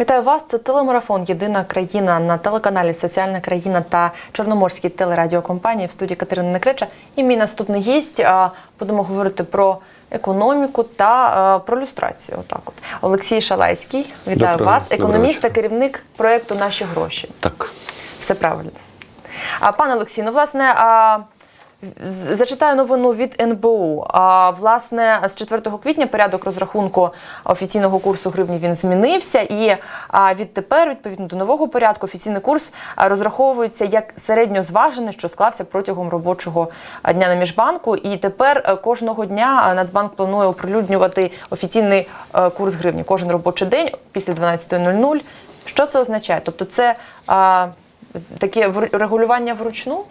Вітаю вас. Це телемарафон Єдина країна на телеканалі Соціальна країна та Чорноморській телерадіокомпанії в студії Катерина Некреча. І мій наступний гість. Будемо говорити про економіку та про люстрацію. Отак, от Олексій Шалайський. Вітаю Доброго- вас, економіст та керівник проєкту Наші гроші. Так. Все правильно. А, пане Олексій, ну власне. Зачитаю новину від НБУ. А власне, з 4 квітня порядок розрахунку офіційного курсу гривні він змінився, і відтепер, відповідно до нового порядку, офіційний курс розраховується як середньозважений, що склався протягом робочого дня на міжбанку. І тепер е, кожного дня Нацбанк планує оприлюднювати офіційний е, курс гривні кожен робочий день після 12.00. Що це означає? Тобто, це а, таке регулювання вручну?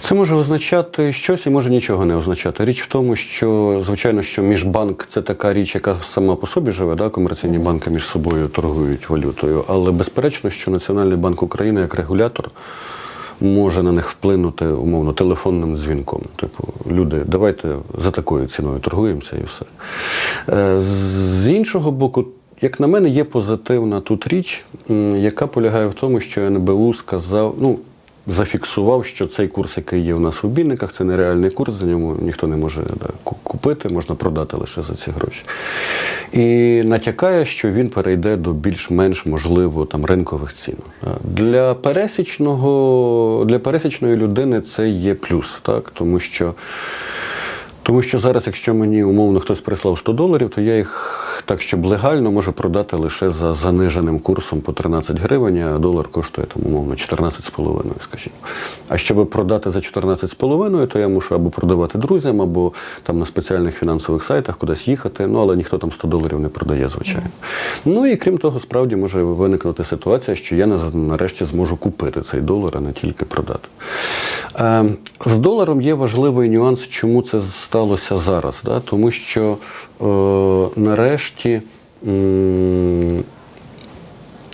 Це може означати щось і може нічого не означати. Річ в тому, що звичайно, що міжбанк це така річ, яка сама по собі живе, да? комерційні банки між собою торгують валютою. Але безперечно, що Національний банк України як регулятор може на них вплинути умовно телефонним дзвінком. Типу, люди, давайте за такою ціною торгуємося і все. Е, З іншого боку, як на мене, є позитивна тут річ, яка полягає в тому, що НБУ сказав, ну. Зафіксував, що цей курс, який є у нас в обмінниках, це нереальний курс, за ньому ніхто не може да, купити, можна продати лише за ці гроші. І натякає, що він перейде до більш-менш можливо там ринкових цін. Для пересічного, для пересічної людини це є плюс, так? тому що. Тому що зараз, якщо мені умовно хтось прислав 100 доларів, то я їх так, щоб легально можу продати лише за заниженим курсом по 13 гривень, а долар коштує там умовно 14,5, скажімо. А щоб продати за 14,5, то я мушу або продавати друзям, або там на спеціальних фінансових сайтах кудись їхати. Ну але ніхто там 100 доларів не продає, звичайно. Ну і крім того, справді може виникнути ситуація, що я нарешті зможу купити цей долар, а не тільки продати. Е, З доларом є важливий нюанс, чому це сталося зараз. Да? Тому що нарешті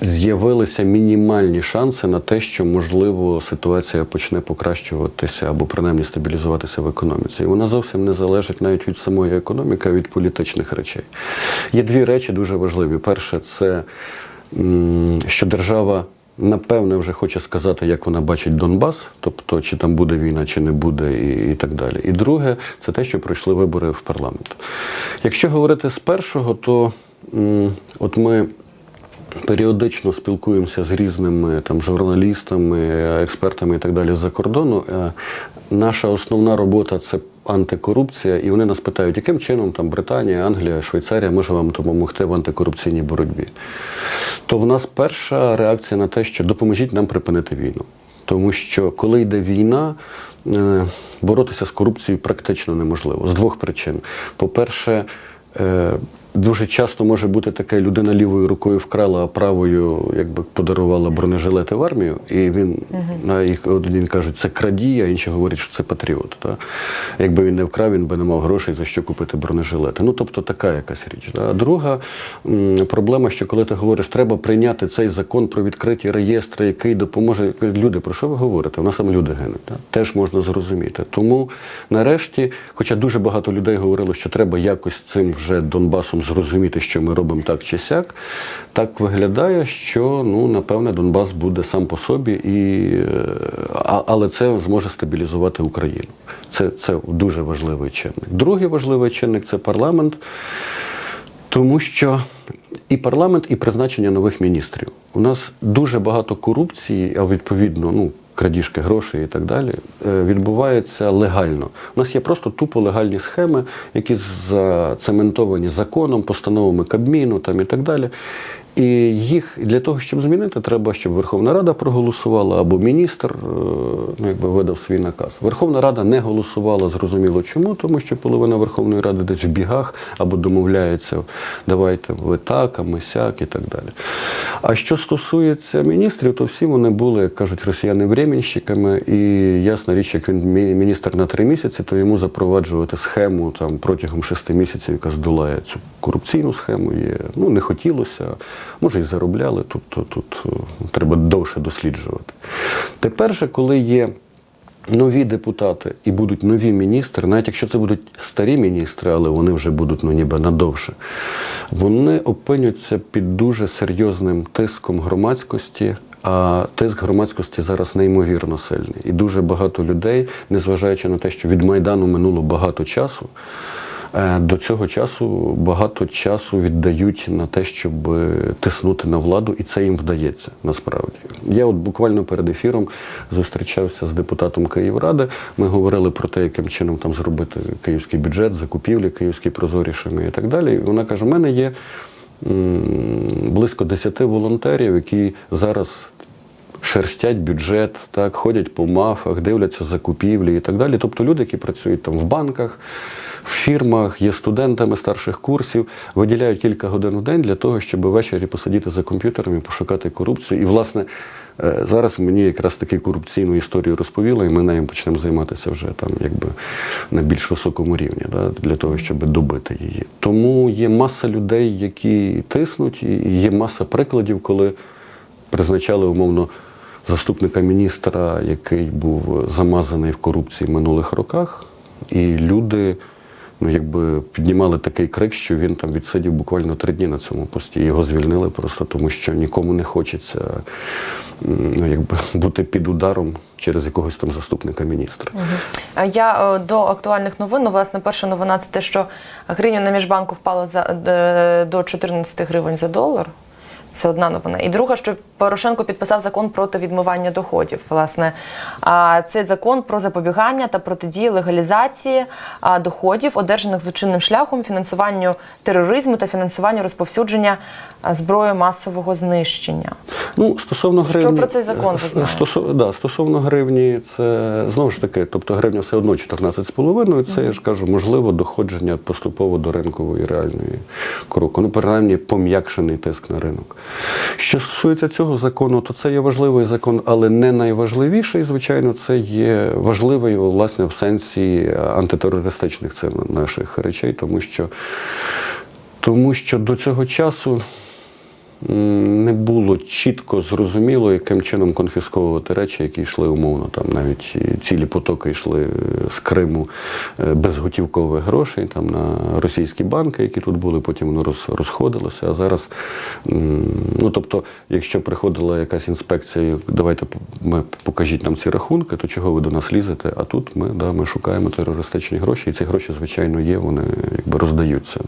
з'явилися мінімальні шанси на те, що можливо ситуація почне покращуватися або принаймні стабілізуватися в економіці. І вона зовсім не залежить навіть від самої економіки, а від політичних речей. Є дві речі дуже важливі. Перше, це що держава. Напевне, вже хоче сказати, як вона бачить Донбас, тобто чи там буде війна, чи не буде, і, і так далі. І друге, це те, що пройшли вибори в парламент. Якщо говорити з першого, то м, от ми періодично спілкуємося з різними там журналістами, експертами і так далі з-за кордону. Е, Наша основна робота це антикорупція, і вони нас питають, яким чином там Британія, Англія, Швейцарія може вам допомогти в антикорупційній боротьбі. То в нас перша реакція на те, що допоможіть нам припинити війну. Тому що коли йде війна, е, боротися з корупцією практично неможливо з двох причин. По-перше, е, Дуже часто може бути таке, людина лівою рукою вкрала, а правою якби подарувала бронежилети в армію, і він на їх один кажуть, це крадій, а інші говорять, що це патріот. Та? Якби він не вкрав, він би не мав грошей за що купити бронежилети. Ну тобто така якась річ. Да? А друга м, проблема, що коли ти говориш, треба прийняти цей закон про відкриті реєстри, який допоможе. Люди, про що ви говорите? У нас там люди гинуть. Да? Теж можна зрозуміти. Тому нарешті, хоча дуже багато людей говорило, що треба якось цим вже Донбасом зрозуміти, що ми робимо так чи сяк, так виглядає, що ну напевне Донбас буде сам по собі, і, е, але це зможе стабілізувати Україну. Це, це дуже важливий чинник. Другий важливий чинник це парламент. Тому що і парламент, і призначення нових міністрів. У нас дуже багато корупції, а відповідно, ну, крадіжки грошей і так далі, е, відбувається легально. У нас є просто тупо легальні схеми, які зацементовані законом, постановами Кабміну там, і так далі. І їх для того, щоб змінити, треба, щоб Верховна Рада проголосувала або міністр е, ну, якби видав свій наказ. Верховна Рада не голосувала, зрозуміло чому, тому що половина Верховної Ради десь в бігах або домовляється, давайте ви так, а ми сяк і так далі. А що стосується міністрів, то всі вони були, як кажуть росіяни, временщиками, і ясна річ, як він міністр на три місяці, то йому запроваджувати схему там протягом шести місяців, яка здолає цю корупційну схему. Є. Ну, не хотілося, може і заробляли. Тут, тут, тут е, треба довше досліджувати. Тепер же, коли є нові депутати і будуть нові міністри, навіть якщо це будуть старі міністри, але вони вже будуть ну, ніби надовше, вони опиняться під дуже серйозним тиском громадськості. А тиск громадськості зараз неймовірно сильний. І дуже багато людей, незважаючи на те, що від Майдану минуло багато часу, до цього часу багато часу віддають на те, щоб е, тиснути на владу, і це їм вдається насправді. Я от буквально перед ефіром зустрічався з депутатом Київради. Ми говорили про те, яким чином там зробити київський бюджет, закупівлі київські прозорішими і так далі. Вона каже: у мене є близько 10 волонтерів, які зараз шерстять бюджет, так, ходять по мафах, дивляться закупівлі і так далі. Тобто люди, які працюють там в банках, в фірмах, є студентами старших курсів, виділяють кілька годин в день для того, щоб ввечері посидіти за комп'ютером і пошукати корупцію. І, власне, е, зараз мені якраз таки корупційну історію розповіла, і ми нею почнемо займатися вже там, якби на більш високому рівні, да, для того, щоб добити її. Тому є маса людей, які тиснуть, і є маса прикладів, коли призначали умовно заступника міністра, який був замазаний в корупції в минулих роках, і люди. Ну, якби піднімали такий крик, що він там відсидів буквально три дні на цьому пості. Його звільнили просто тому, що нікому не хочеться ну, якби, бути під ударом через якогось там заступника міністра. Е, Я е, до актуальних новин. Ну, власне, перша новина це те, що гривня на міжбанку впала за е, до 14 гривень за долар. Це одна новина. І друга, що Порошенко підписав закон проти відмивання доходів. Власне, це закон про запобігання та протидії легалізації доходів, одержаних злочинним шляхом, фінансуванню тероризму та фінансуванню розповсюдження зброї масового знищення. Ну, стосовно гривні, Що про цей закон ви с- стосов- да, стосовно гривні, це знову ж таки, тобто гривня все одно 14,5, це я ж кажу, можливо, доходження поступово до ринкової реальної кроку. Ну, принаймні, пом'якшений тиск на ринок. Що стосується цього закону, то це є важливий закон, але не найважливіший, звичайно, це є важливий власне в сенсі антитерористичних це наших речей, тому що, тому що до цього часу не було чітко зрозуміло, яким чином конфісковувати речі, які йшли умовно. Там навіть цілі потоки йшли з Криму е, безготівкових грошей там на російські банки, які тут були, потім воно розходилося. А зараз, ну тобто, якщо приходила якась інспекція, давайте ми покажіть нам ці рахунки, то чого ви до нас лізете? А тут ми, да, ми шукаємо терористичні гроші, і ці гроші, звичайно, є, вони якби роздаються.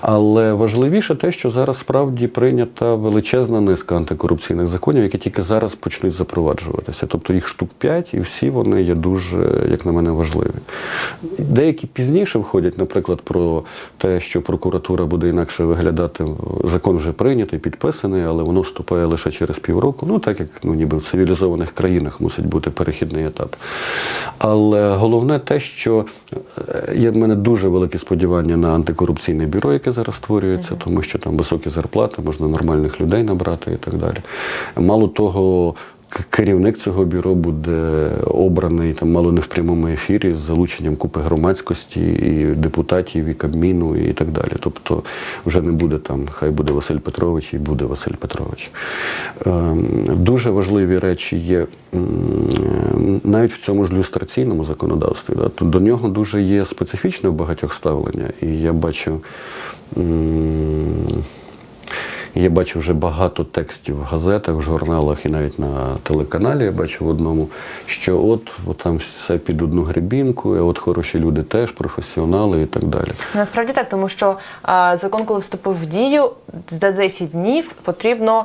Але важливіше те, що зараз справді прийнята величезна низка антикорупційних законів, які тільки зараз почнуть запроваджуватися. Тобто їх штук 5, і всі вони є дуже, як на мене, важливі. Деякі пізніше входять, наприклад, про те, що прокуратура буде інакше виглядати. Закон вже прийнятий, підписаний, але воно вступає лише через півроку. Ну так як ну ніби в цивілізованих країнах мусить бути перехідний етап. Але головне те, що е, є в мене дуже великі сподівання на антикорупційне бюро, яке зараз створюється, тому що там високі зарплати, можна нормальних людей набрати і так далі. Мало того. Керівник цього бюро буде обраний там мало не в прямому ефірі з залученням купи громадськості і депутатів, і Кабміну, і так далі. Тобто вже не буде там, хай буде Василь Петрович і буде Василь Петрович. Ем, Дуже важливі речі є навіть в цьому ж люстраційному законодавстві. Да, то до нього дуже є специфічне в багатьох ставлення. І я бачу. М, я бачу вже багато текстів в газетах, в журналах і навіть на телеканалі я бачу в одному, що от, от там все під одну гребінку, і от хороші люди теж, професіонали і так далі. Насправді так, тому що а, закон, коли вступив в дію, за 10 днів потрібно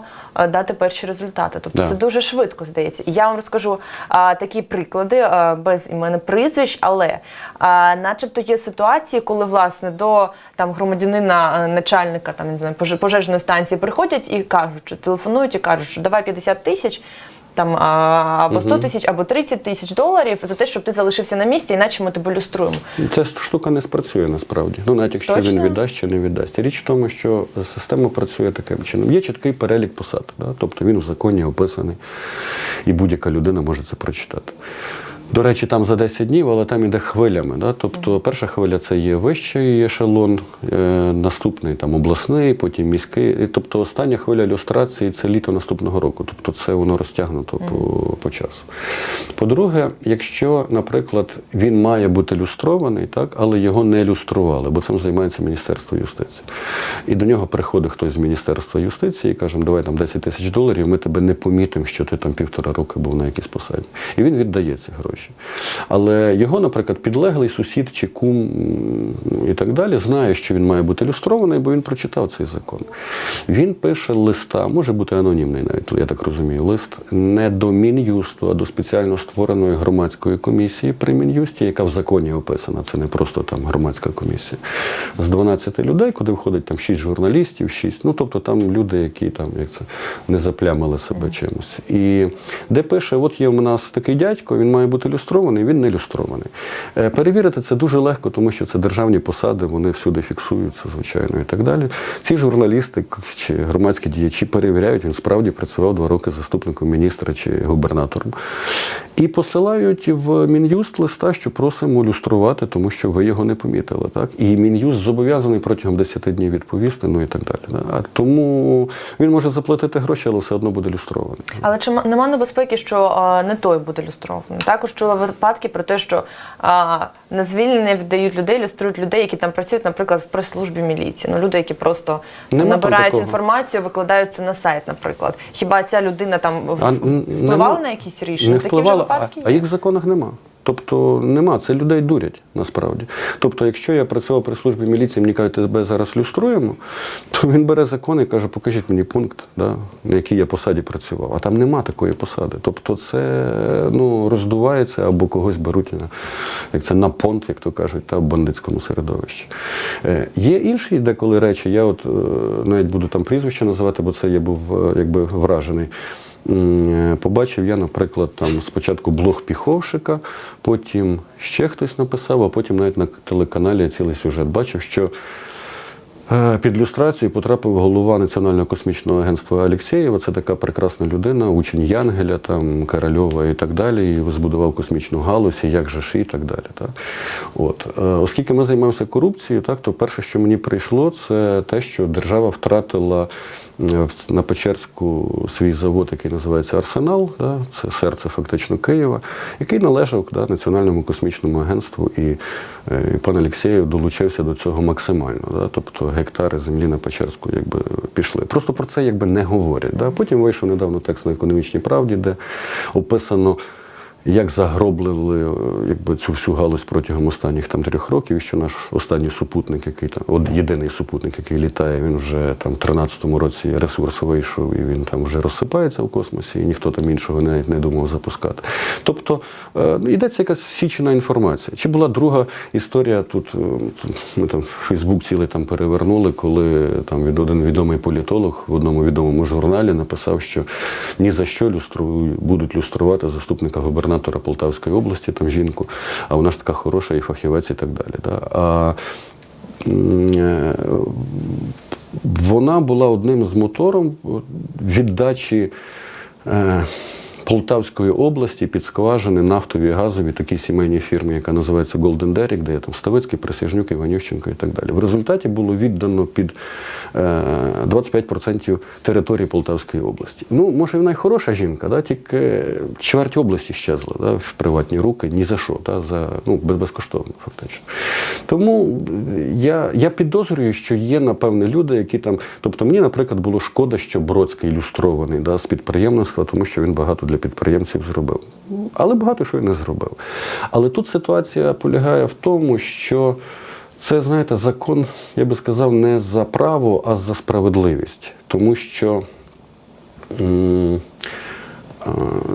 дати перші результати. Тобто Да. це дуже швидко здається. І я вам розкажу а, такі приклади а, без імен прізвищ, але а, начебто є ситуації, коли власне до там громадянина начальника там не знаю поже- пожежної станції приходять і кажуть, телефонують і кажуть, що давай 50 тисяч. Там або 100 тисяч, або 30 тисяч доларів за те, щоб ти залишився на місці, іначе ми тебе люструємо. Ця штука не спрацює насправді. Ну, навіть якщо Точно? він віддасть чи не віддасть. Річ в тому, що система працює таким чином. Є чіткий перелік посад, да? тобто він в законі описаний, і будь-яка людина може це прочитати. До речі, там за 10 днів, але там іде хвилями. Да? Тобто перша хвиля це є вищий ешелон, е, наступний там обласний, потім міський. Тобто остання хвиля люстрації це літо наступного року. Тобто це воно розтягнуто по, по часу. По-друге, якщо, наприклад, він має бути люстрований, так, але його не люстрували, бо цим займається Міністерство юстиції. І до нього приходить хтось з Міністерства юстиції і каже, давай там 10 тисяч доларів, ми тебе не помітимо, що ти там півтора роки був на якійсь посаді. І він віддає ці гроші. Але його, наприклад, підлеглий сусід чи кум і так далі знає, що він має бути люстрований, бо він прочитав цей закон. Він пише листа, може бути анонімний навіть, я так розумію, лист не до Мін'юсту, а до спеціально створеної громадської комісії при Мін'юсті, яка в законі описана. Це не просто там громадська комісія. З 12 людей, куди входить там 6 журналістів, 6, ну тобто там люди, які там як це не заплямили себе чимось. І де пише: от є в нас такий дядько, він має бути люстрований, він не люстрований. Е, Перевірити це дуже легко, тому що це державні посади, вони всюди фіксуються, звичайно, і так далі. Ці журналісти чи громадські діячі перевіряють, він справді працював два роки заступником міністра чи губернатором. І посилають в Мін'юст листа, що просимо люструвати, тому що ви його не помітили. Так? І Мін'юст зобов'язаний протягом 10 днів відповісти, ну і так далі. Да? А Тому він може заплатити гроші, але все одно буде люстрований. Але чи нема небезпеки, що не той буде люстрований? Також чула випадки про те, що а, на звільнення віддають людей, люструють людей, які там працюють, наприклад, в прес-службі міліції. Ну люди, які просто Нема набирають інформацію, викладають це на сайт, наприклад. Хіба ця людина там А, впливала нема- на якісь рішення? Не Такі вже випадки а, а їх в законах нема. Тобто нема, це людей дурять насправді. Тобто, якщо я працював при службі міліції, мені кажуть, тебе зараз люструємо, то він бере закон і каже, покажіть мені пункт, да, на якій я посаді працював. А там нема такої посади. Тобто це ну, роздувається або когось беруть як це, на понт, як то кажуть, та в бандитському середовищі. Е, є інші деколи речі, я от е, навіть буду там прізвище називати, бо це я був е, якби вражений. Е, Побачив я, наприклад, там спочатку блог Піховшика, потім ще хтось написав, а потім навіть на телеканалі цілий сюжет бачив, що під люстрацію потрапив голова Національного космічного агентства Алєксєєва. Це така прекрасна людина, учень Янгеля, там, Корольова і так далі. І збудував космічну галузь, і як же ж і так далі. Так? От. Е, Оскільки ми займаємося корупцією, так, то перше, що мені прийшло, це те, що держава втратила е, на Печерську свій завод, який називається Арсенал, да, це серце фактично Києва, який належав да, Національному космічному агентству, і, е, і пан Олексєєв долучився до цього максимально. Да, тобто гектари землі на Печерську якби, пішли. Просто про це якби не говорять. Да. Потім вийшов недавно текст на економічній правді, де описано. Як загроблили е, якби, цю всю галузь протягом останніх там трьох років, що наш останній супутник, який там, от єдиний супутник, який літає, він вже там в 13-му році ресурс вийшов і він там вже розсипається в космосі, і ніхто там іншого навіть не думав запускати. Тобто е, йдеться якась всічена інформація. Чи була друга історія тут? е, Ми там Фейсбук цілий там перевернули, коли там від один відомий політолог в одному відомому журналі написав, що ні за що люстру будуть люструвати заступника губернатора Полтавської області, там жінку, а вона ж така хороша і фахівець, і так далі. Да? А е, вона була одним з мотором віддачі. Е, Полтавської області під скважини нафтові і газові такій сімейній фірмі, яка називається Golden Derrick, де є там Ставицький, Присяжнюк, Іванющенко і так далі. В результаті було віддано під е, 25% території Полтавської області. Ну, може, вона й хороша жінка, да, тільки чверть області щезла да, в приватні руки ні за що, да, за, ну, безкоштовно, фактично. Тому я, я підозрюю, що є, напевне, люди, які там. Тобто, мені, наприклад, було шкода, що Бродський ілюстрований да, з підприємництва, тому що він багато для підприємців зробив. Але багато що й не зробив. Але тут ситуація полягає в тому, що це, знаєте, закон, я би сказав, не за право, а за справедливість. Тому що.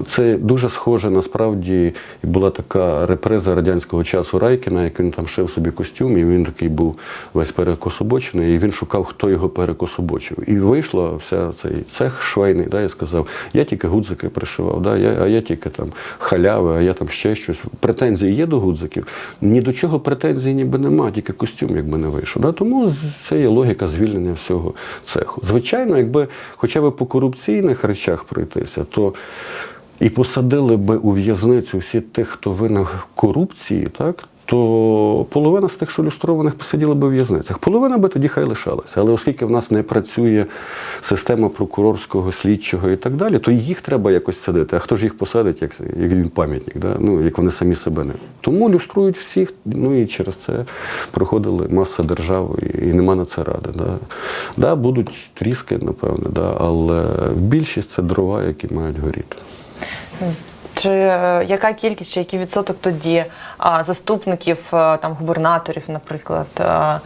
Це дуже схоже насправді була така реприза радянського часу Райкіна, як він там шив собі костюм, і він такий був весь перекособочений, і він шукав, хто його перекособочив. І вийшла вся цей цех швейний, да, і сказав, я тільки гудзики пришивав, да, я, а я тільки там халяви, а я там ще щось. Претензії є до гудзиків. Ні до чого претензій ніби нема, тільки костюм, якби не вийшов. Да? Тому це є логіка звільнення всього цеху. Звичайно, якби хоча б по корупційних речах пройтися, то і посадили би у в'язницю всі тих, хто винен корупції, так. То половина з тих, що люстрованих, посиділа би в в'язницях. Половина би тоді хай лишалася. Але оскільки в нас не працює система прокурорського, слідчого і так далі, то їх треба якось садити. А хто ж їх посадить, як, як він пам'ятник, да? ну, як вони самі себе не. Тому люструють всіх, ну і через це проходили маса держав, і, і нема на це ради. Да? Да, будуть тріски, напевне, да, але більшість це дрова, які мають горіти. Чи е, яка кількість, чи який відсоток тоді заступників, е, там губернаторів, наприклад, е,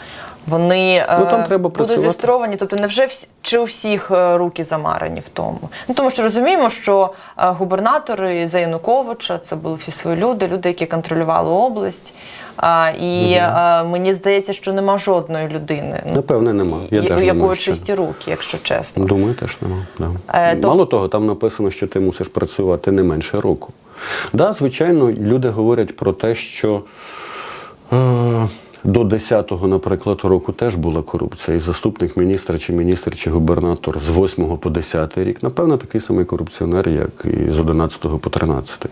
вони е, Ну, там треба будуть працювати. люстровані? Тобто, невже всі, чи у всіх е, руки замарані в тому? Ну тому що розуміємо, що е, губернатори за Януковича це були всі свої люди, люди, які контролювали область. А, і е, мені здається, що нема жодної людини, ну, Напевне, нема. Я і- теж у якої чисті руки, якщо чесно. Думаю, теж нема. Да. Е, то- Мало того, там написано, що ти мусиш працювати не менше року. Да, звичайно, люди говорять про те, що е, до 10-го, наприклад, року теж була корупція. І заступник міністра, чи міністр, чи губернатор з 8 по 10 рік, напевно, такий самий корупціонер, як і з 11 по 13.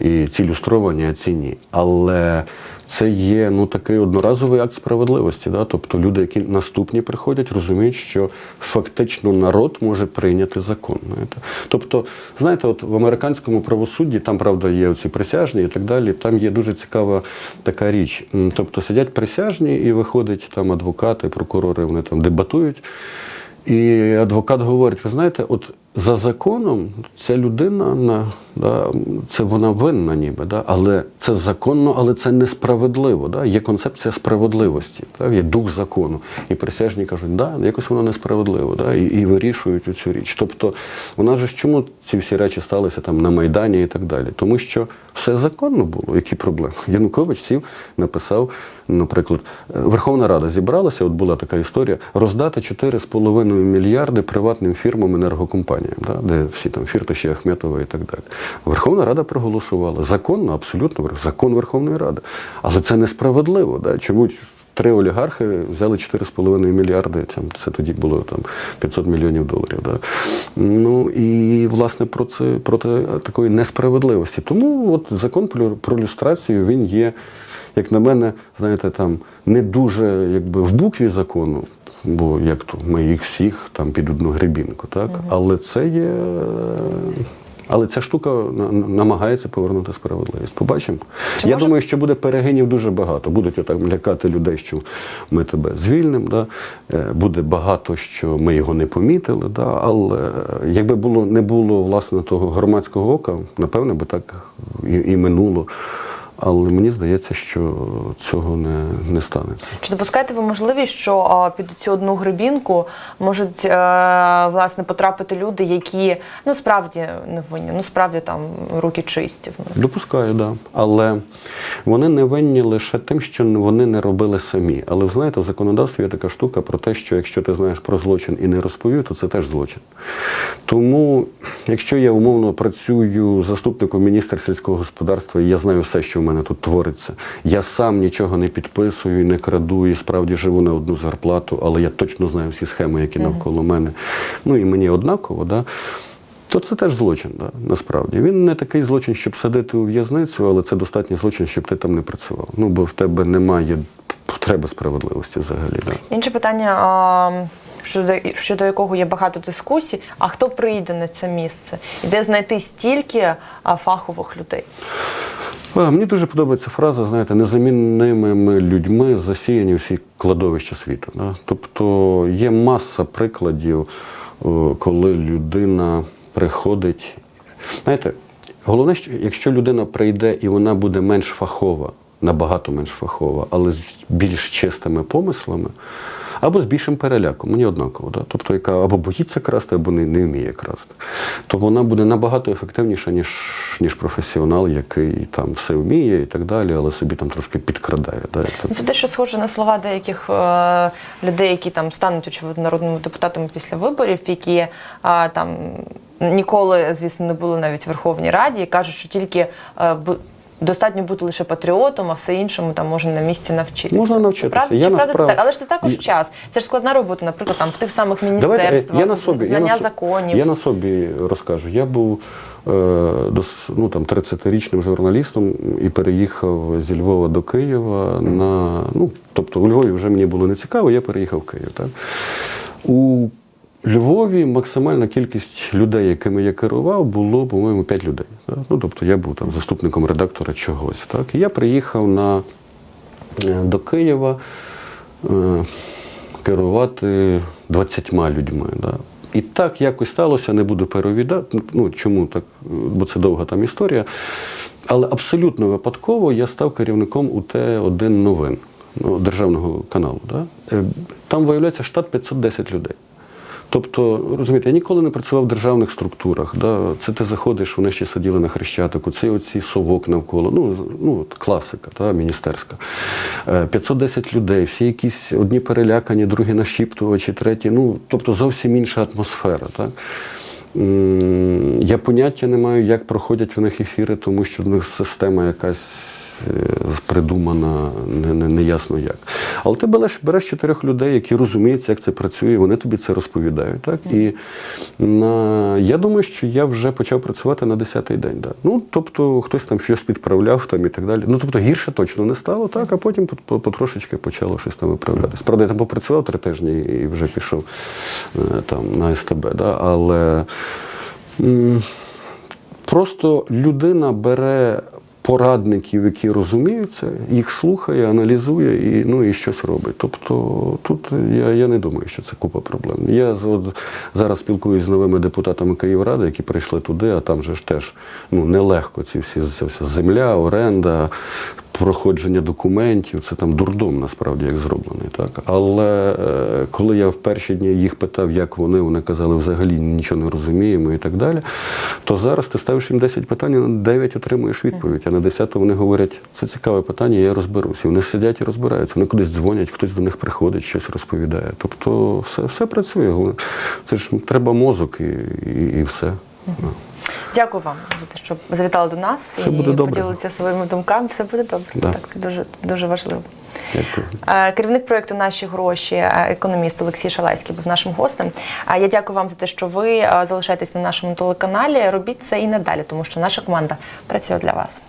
І ці люстровані, а ці ні. Але це є ну такий одноразовий акт справедливості. Да? Тобто люди, які наступні приходять, розуміють, що фактично народ може прийняти закон. Знаєте? Тобто, знаєте, от в американському правосудді там правда є оці присяжні і так далі. Там є дуже цікава така річ. Тобто сидять присяжні і виходять там адвокати, прокурори, вони там дебатують. І адвокат говорить: ви знаєте, от за законом ця людина на да, це вона винна, ніби, да, але це законно, але це несправедливо. Да? Є концепція справедливості, да? є дух закону. І присяжні кажуть, да, якось воно несправедливо, да? і, і вирішують цю річ. Тобто, же ж чому ці всі речі сталися там на Майдані і так далі? Тому що все законно було. Які проблеми? Янукович сів, написав, наприклад, е, Верховна Рада зібралася, от була така історія, роздати 4,5 мільярди приватним фірмам енергокомпаніям, да, де всі там Фірташі, Ахметова і так далі. Верховна Рада проголосувала. Законно, абсолютно, закон Верховної Ради. Але це несправедливо. Да? Чому три олігархи взяли 4,5 мільярди, там, це тоді було там 500 мільйонів доларів. Да? Ну і власне про це проти такої несправедливості. Тому от закон про, про люстрацію він є, як на мене, знаєте, там не дуже якби в букві закону. Бо як то ми їх всіх там під одну гребінку, так? Але це є. Але ця штука на- на- намагається повернути справедливість. Побачимо. Чи Я може- думаю, що буде перегинів дуже багато. Будуть отак лякати людей, що ми тебе звільнимо. Да? Е, Буде багато, що ми його не помітили. Да? Але якби було не було власне того громадського ока, напевне би так і, і минуло. Але мені здається, що цього не, не станеться. Чи допускаєте ви можливість, що під цю одну грибінку можуть е, власне потрапити люди, які ну справді не винні, ну справді там руки чисті? Допускаю, так. Да. Але вони не винні лише тим, що вони не робили самі. Але ви знаєте, в законодавстві є така штука про те, що якщо ти знаєш про злочин і не розповів, то це теж злочин. Тому, якщо я умовно працюю заступником міністра сільського господарства, і я знаю все, що в мене тут твориться, я сам нічого не підписую і не краду, і справді живу на одну зарплату, але я точно знаю всі схеми, які навколо мене. Ну і мені однаково, да. То це теж злочин, да, насправді. Він не такий злочин, щоб садити у в'язницю, але це достатній злочин, щоб ти там не працював. Ну, бо в тебе немає потреби справедливості взагалі. Да. Інше питання, а, щодо, щодо якого є багато дискусій, а хто прийде на це місце? І де знайти стільки фахових людей? А, мені дуже подобається фраза, знаєте, незамінними людьми засіяні всі кладовища світу. Да? Тобто є маса прикладів, коли людина приходить. Знаєте, головне, що якщо людина прийде і вона буде менш фахова, набагато менш фахова, але з більш чистими помислами, або з більшим переляком, мені однаково, да? тобто яка або боїться красти, або не, не вміє красти, то вона буде набагато ефективніша, ніж, ніж професіонал, який там все вміє і так далі, але собі там трошки підкрадає. Да? Ну, Це дещо схоже на слова деяких е, людей, які там стануть очевидно народними депутатами після виборів, які е, там ніколи, звісно, не були навіть в Верховній Раді, і кажуть, що тільки е, достатньо бути лише патріотом, а все іншому там можна на місці навчитися. Можна навчитися. Правда? Я Чи правда це так? Але ж це також час. Це ж складна робота, наприклад, там в тих самих Давайте, е, міністерствах, я на собі, знання я на, законів. Я на собі розкажу. Я був е, ну, там, 30-річним журналістом і переїхав зі Львова до Києва на. Ну, тобто у Львові вже мені було не цікаво, я переїхав в Київ. Так? У Львові максимальна кількість людей, якими я керував, було, по-моєму, 5 людей. Так? Ну, тобто я був там заступником редактора чогось. Так? І я приїхав на, е, до Києва. Е, керувати 20 людьми. Да. І так якось сталося, не буду перевідати. Ну чому так, бо це довга там історія. Але абсолютно випадково я став керівником УТ-1 новин ну, державного каналу. Да. Е, Там виявляється штат 510 людей. Тобто, розумієте, я ніколи не працював в державних структурах. Да? Це ти заходиш, вони ще сиділи на хрещатику, це оці совок навколо. Ну, ну класика, та, міністерська. Е, 510 людей, всі якісь одні перелякані, другі нашіптувачі, треті. Ну, тобто зовсім інша атмосфера. Так? Я поняття не маю, як проходять в них ефіри, тому що в них система якась е, придумана, не, не, не як. Але ти береш, береш чотирьох людей, які розуміють, як це працює, вони тобі це розповідають. Так? І на, я думаю, що я вже почав працювати на 10-й день. Да. Ну, тобто хтось там щось підправляв там, і так далі. Ну, тобто гірше точно не стало, так, а потім по- по- потрошечки почало щось там виправлятися. Правда, я там попрацював три тижні і вже пішов е, там, на СТБ. Да? Але. Просто людина бере порадників, які розуміються, їх слухає, аналізує і, ну, і щось робить. Тобто тут я, я не думаю, що це купа проблем. Я от зараз спілкуюся з новими депутатами Київради, які прийшли туди, а там же ж теж ну, нелегко ці всі ця вся земля, оренда. Проходження документів, це там дурдом насправді як зроблений. Так? Але е, коли я в перші дні їх питав, як вони, вони казали, взагалі нічого не розуміємо і так далі, то зараз ти ставиш їм 10 питань, і на 9 отримуєш відповідь, а на 10 вони говорять, це цікаве питання, я розберуся. І вони сидять і розбираються, вони кудись дзвонять, хтось до них приходить, щось розповідає. Тобто все, все працює. Це ж треба мозок і, і, і все. Дякую вам за те, що завітали до нас Все і поділилися своїми думками. Все буде добре. Да. Так, це дуже, дуже важливо. Дякую. Е, Керівник проєкту Наші гроші, е, економіст Олексій Шалайський був нашим гостем. А Я дякую вам за те, що ви е, залишаєтесь на нашому телеканалі. Робіть це і надалі, тому що наша команда працює для вас.